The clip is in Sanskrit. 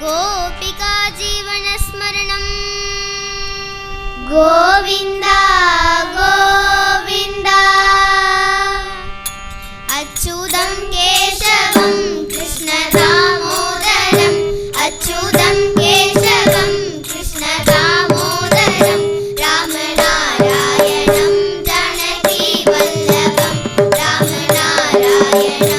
गोपिका जीवनस्मरणम् गोविन्दा गोविन्दा। अच्युतं केशवं कृष्णदामोदरम्। अच्युतं केशवं कृष्णदामोदरं रामनारायणं जनकीवल्लभं रामनारायणम्।